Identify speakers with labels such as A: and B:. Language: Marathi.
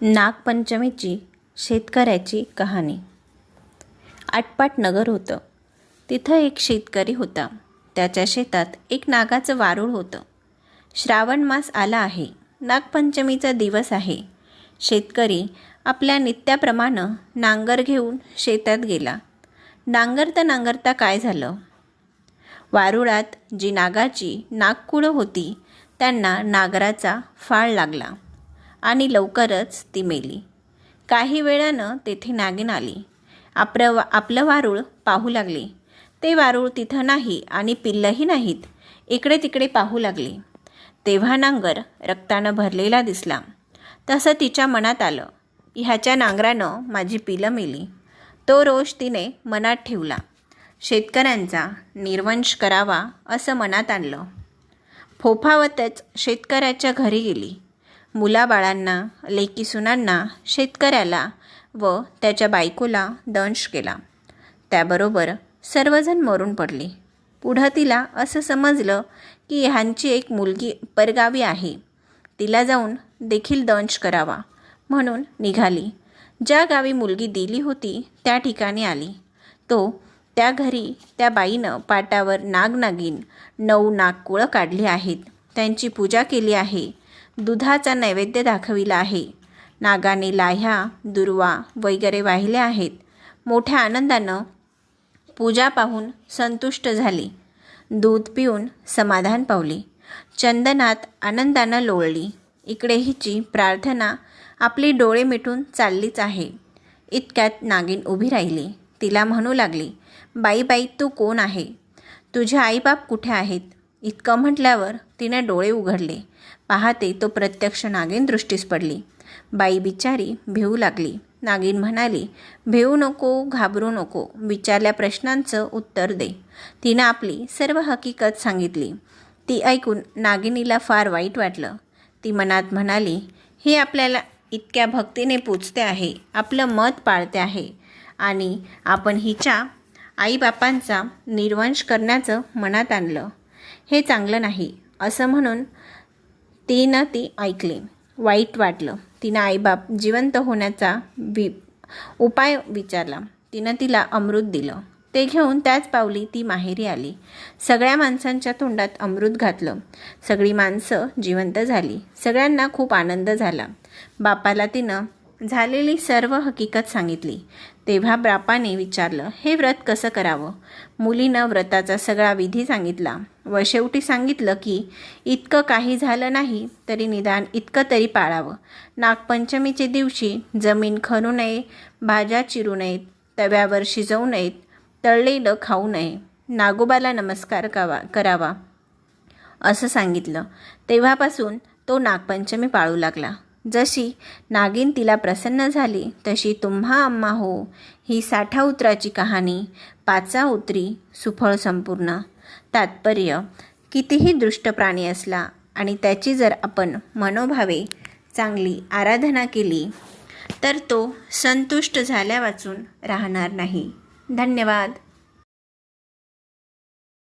A: नागपंचमीची शेतकऱ्याची कहाणी. आटपाट नगर होतं. तिथं एक शेतकरी होता. त्याच्या शेतात एक नागाचं वारूळ होतं. श्रावण मास आला आहे. नागपंचमीचा दिवस आहे. शेतकरी आपल्या नित्याप्रमाणे नांगर घेऊन शेतात गेला. नांगरता नांगरता काय झालं? वारुळात जी नागाची नागकुळं होती त्यांना नागराचा फाळ लागला. आणि लवकरच ती मेली. काही वेळानं तेथे नागिन आली. आपलं आपलं वारूळ पाहू लागले. ते वारूळ तिथं नाही आणि पिल्लंही नाहीत. इकडे तिकडे पाहू लागले. तेव्हा नांगर रक्तानं भरलेला दिसला. तसं तिच्या मनात आलं. ह्याच्या नांगरानं माझी पिलं मेली. तो रोष तिने मनात ठेवला. शेतकऱ्यांचा निर्वंश करावा असं मनात आणलं. फोफावतच शेतकऱ्याच्या घरी गेली. मुलाबाळांना लेकीसुनांना शेतकऱ्याला व त्याच्या बायकोला दंश केला. त्याबरोबर सर्वजण मरून पडले. पुढं तिला असं समजलं की ह्यांची एक मुलगी परगावी आहे. तिला जाऊन देखील दंश करावा म्हणून निघाली. ज्या गावी मुलगी दिली होती त्या ठिकाणी आली. तो त्या घरी त्या बाईनं पाटावर नागनागीन नऊ नागकुळं काढली आहेत. त्यांची पूजा केली आहे. दुधाचा नैवेद्य दाखविला आहे. नागाने लाह्या दुर्वा वगैरे वाहिले आहेत. मोठ्या आनंदानं पूजा पाहून संतुष्ट झाली. दूध पिऊन समाधान पावली. चंदनात आनंदानं लोळली. इकडे हिची प्रार्थना आपली डोळे मिटून चाललीच आहे. इतक्यात नागिन उभी राहिली. तिला म्हणू लागली बाई बाई तू कोण आहे? तुझे आईबाप कुठे आहेत? इतकं म्हटल्यावर तिने डोळे उघडले. पाहते तो प्रत्यक्ष नागिन दृष्टीस पडली. बाई बिचारी भिवू लागली. नागिन म्हणाली भिवू नको घाबरू नको. विचारल्या प्रश्नांचं उत्तर दे. तिनं आपली सर्व हकीकत सांगितली. ती ऐकून नागिनीला फार वाईट वाटलं. ती मनात म्हणाली हे आपल्याला इतक्या भक्तीने पूजते आहे. आपलं मत पाळते आहे. आणि आपण हिच्या आईबापांचा निर्वंश करण्याचं मनात आणलं. हे चांगलं नाही. असं म्हणून तिनं ती ऐकले. वाईट वाटलं. तिनं आईबाप जिवंत होण्याचा वि उपाय विचारला. तिनं तिला अमृत दिलं. ते घेऊन त्याच पावली ती माहेरी आली. सगळ्या माणसांच्या तोंडात अमृत घातलं. सगळी माणसं जिवंत झाली. सगळ्यांना खूप आनंद झाला. बापाला तिनं झालेली सर्व हकीकत सांगितली. तेव्हा बापाने विचारलं हे व्रत कसं करावं? मुलीनं व्रताचा सगळा विधी सांगितला. व शेवटी सांगितलं की इतकं काही झालं नाही तरी निदान इतकं तरी पाळावं. नागपंचमीचे दिवशी जमीन खणू नये भाज्या चिरू नयेत तव्यावर शिजवू नयेत तळलेलं खाऊ नये. नागोबाला नमस्कार कावा करावा. असं सांगितलं. तेव्हापासून तो नागपंचमी पाळू लागला. जशी नागिन तिला प्रसन्न झाली तशी तुम्हा आम्हा हो. ही साठा उतराची कहाणी पाचा उतरी सुफळ संपूर्ण. तात्पर्य कितीही दृष्ट प्राणी असला आणि त्याची जर आपण मनोभावे चांगली आराधना केली तर तो संतुष्ट झाल्या वाचून राहणार नाही. धन्यवाद.